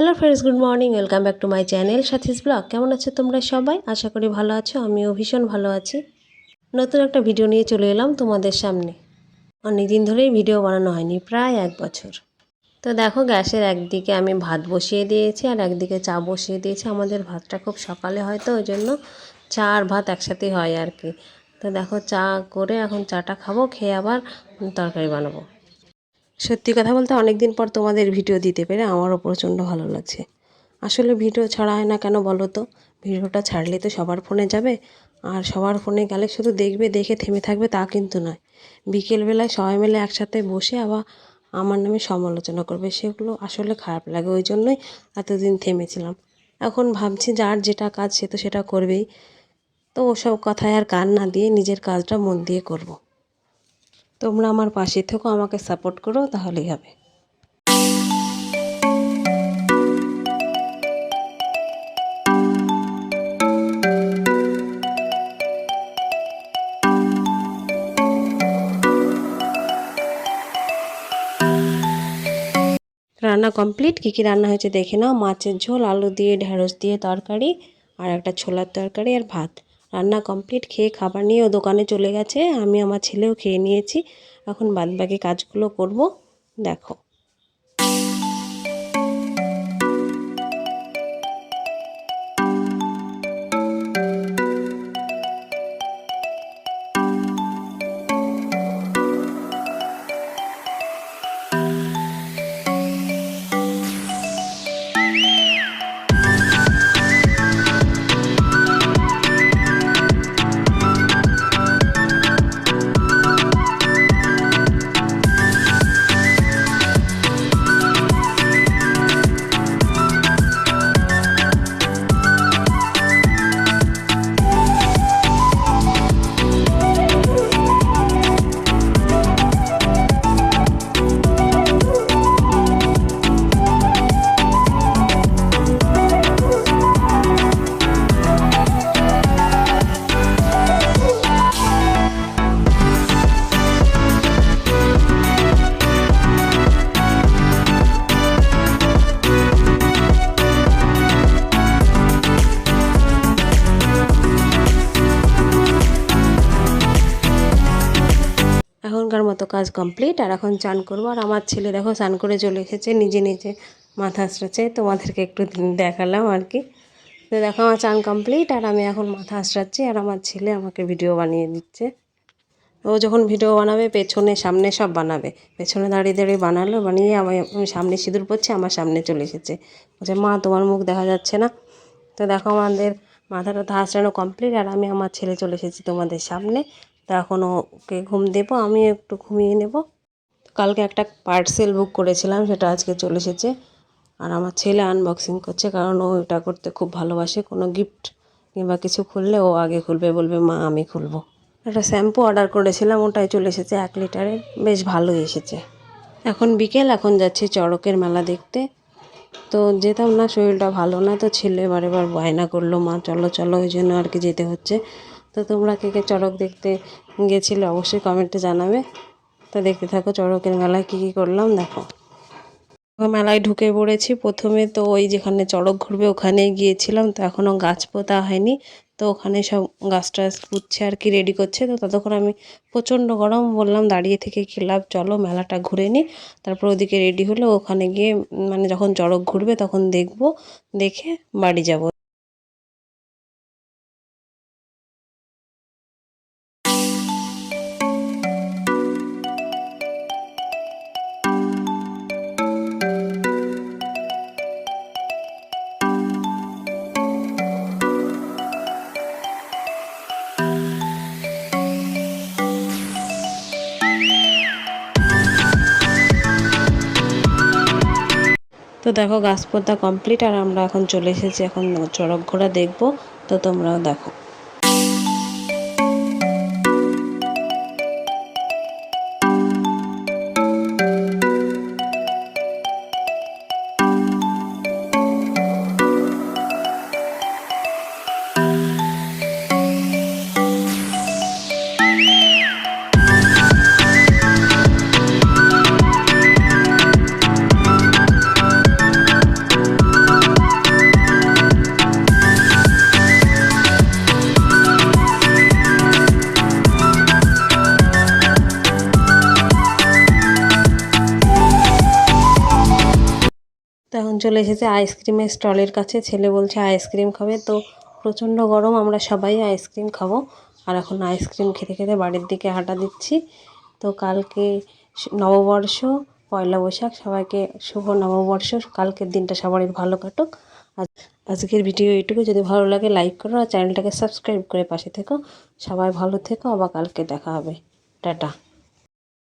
Hello friends good morning welcome back to my channel Sathi's vlog কেমন আছো তোমরা সবাই? আশা করি ভালো আছো, আমিও ভীষণ ভালো আছি। নতুন একটা ভিডিও নিয়ে চলে এলাম তোমাদের সামনে। অনেক দিন ধরেই ভিডিও বানানো হয়নি, প্রায় এক বছর। তো দেখো, গ্যাসের একদিকে আমি ভাত বসিয়ে দিয়েছি আর একদিকে চা বসিয়ে দিয়েছি। আমাদের ভাতটা খুব সকালে হয় তো ওই জন্য চা আর ভাত একসাথেই হয় আর কি। তো দেখো, চা করে এখন চাটা খাব, খেয়ে আবার তরকারি বানাবো। সত্যি কথা বলতে অনেক দিন পর তোমাদের ভিডিও দিতে পেরে আমারও প্রচণ্ড ভালো লাগছে। আসলে ভিডিও ছাড়া হয় না কেন বলো তো? ভিডিওটা ছাড়লে তো সবার ফোনে যাবে। আর সবার ফোনে গেলে শুধু দেখবে, দেখে থেমে থাকবে তা কিন্তু নয়। বিকেলবেলায় সবাই মিলে একসাথে বসে আবার আমার নামে সমালোচনা করবে। সেগুলো আসলে খারাপ লাগে ওই জন্যই এতদিন থেমেছিলাম। এখন ভাবছি যার যেটা কাজ সে তো সেটা করবেই। তো ওসব কথায় আর কান না দিয়ে নিজের কাজটা মন দিয়ে করব। তোমরা আমার পাশে থেকো, আমাকে সাপোর্ট করো, তাহলেই হবে। রান্না কমপ্লিট, কী কী রান্না হয়েছে দেখে নাও। মাছের ঝোল, আলু দিয়ে, ঢেঁড়স দিয়ে তরকারি, আর একটা ছোলার তরকারি আর ভাত। রান্না কমপ্লিট খেয়ে খাবার নিয়ে ও দোকানে চলে গেছে। আমি আমার ছেলেও খেয়ে নিয়েছি। এখন বাদবাকি কাজগুলো করব। দেখো। মতো কাজ কমপ্লিট আর এখন চান করব। আর আমার ছেলে দেখো চান করে চলে এসেছে, নিজে নিজে মাথা আঁচড়াচ্ছে তোমাদেরকে একটু দেখালাম আর কি। তো দেখো আমার চান কমপ্লিট আর আমি এখন মাথা আঁচড়াচ্ছি আর আমার ছেলে আমাকে ভিডিও বানিয়ে দিচ্ছে। ও যখন ভিডিও বানাবে, পেছনে সামনে সব বানাবে। পেছনে দাঁড়িয়ে দাঁড়িয়ে বানালো, বানিয়ে আমি সামনে সিঁদুর পড়ছে আমার সামনে চলে এসেছে। বলছে, মা, তোমার মুখ দেখা যাচ্ছে না? তো দেখো আমাদের মাথাটা আঁচড়ানো কমপ্লিট আর আমি আমার ছেলে চলে এসেছি তোমাদের সামনে। তো এখন ওকে ঘুম দেবো আমি একটু ঘুমিয়ে নেব। কালকে একটা পার্সেল বুক করেছিলাম, সেটা আজকে চলে এসেছে। আর আমার ছেলে আনবক্সিং করছে, কারণ ও এটা করতে খুব ভালোবাসে। কোনো গিফট কিংবা কিছু খুললে ও আগে খুলবে, বলবে, মা, আমি খুলবো। একটা শ্যাম্পু অর্ডার করেছিলাম, ওটাই চলে এসেছে এক লিটারের বেশ ভালোই এসেছে। এখন বিকেল, এখন যাচ্ছি চড়কের মেলা দেখতে। তো যেতাম না, শরীরটা ভালো না, তো ছেলে এবার এবার বায়না করল, মা, চলো চলো, ওই জন্য আর কি যেতে হচ্ছে। তো তোমরা কে কে চড়ক দেখতে গেছিলে অবশ্যই কমেন্টে জানাবে। তো দেখতে থাকো চড়কের মেলায় কী কী করলাম, দেখো। মেলায় ঢুকে পড়েছি। প্রথমে তো ওই যেখানে চড়ক ঘুরবে ওখানে গিয়েছিলাম। তো এখনও গাছ পোতা হয়নি। তো ওখানে সব গাছ টাছ পুঁতছে আর কি রেডি করছে। তো ততক্ষণ আমি প্রচণ্ড গরম বললাম, দাঁড়িয়ে থেকে খেলাম চলো মেলাটা ঘুরে নিই তারপর ওদিকে রেডি হলে। ওখানে গিয়ে মানে যখন চড়ক ঘুরবে তখন দেখব, দেখে বাড়ি যাব। তো দেখো, গাছ কমপ্লিট আর আমরা এখন চলে এসেছি এখন চড়ক ঘোড়া দেখব, তো তোমরাও দেখো। চলে এসেছে আইসক্রিমের স্টলের কাছে। ছেলে বলছে, আইসক্রিম খাবে? তো প্রচণ্ড গরম, আমরা সবাই আইসক্রিম খাব। আর এখন আইসক্রিম খেতে খেতে বাড়ির দিকে হাঁটা দিচ্ছি। তো কালকে নববর্ষ, পয়লা বৈশাখ, সবাইকে শুভ নববর্ষ। কালকের দিনটা সবারই ভালো কাটুক। আজ, আজকের ভিডিও এইটুকু। যদি ভালো লাগে, লাইক করো আর চ্যানেলটাকে সাবস্ক্রাইব করে পাশে থেকো। সবাই ভালো থেকো, আবার কালকে দেখা হবে। টাটা।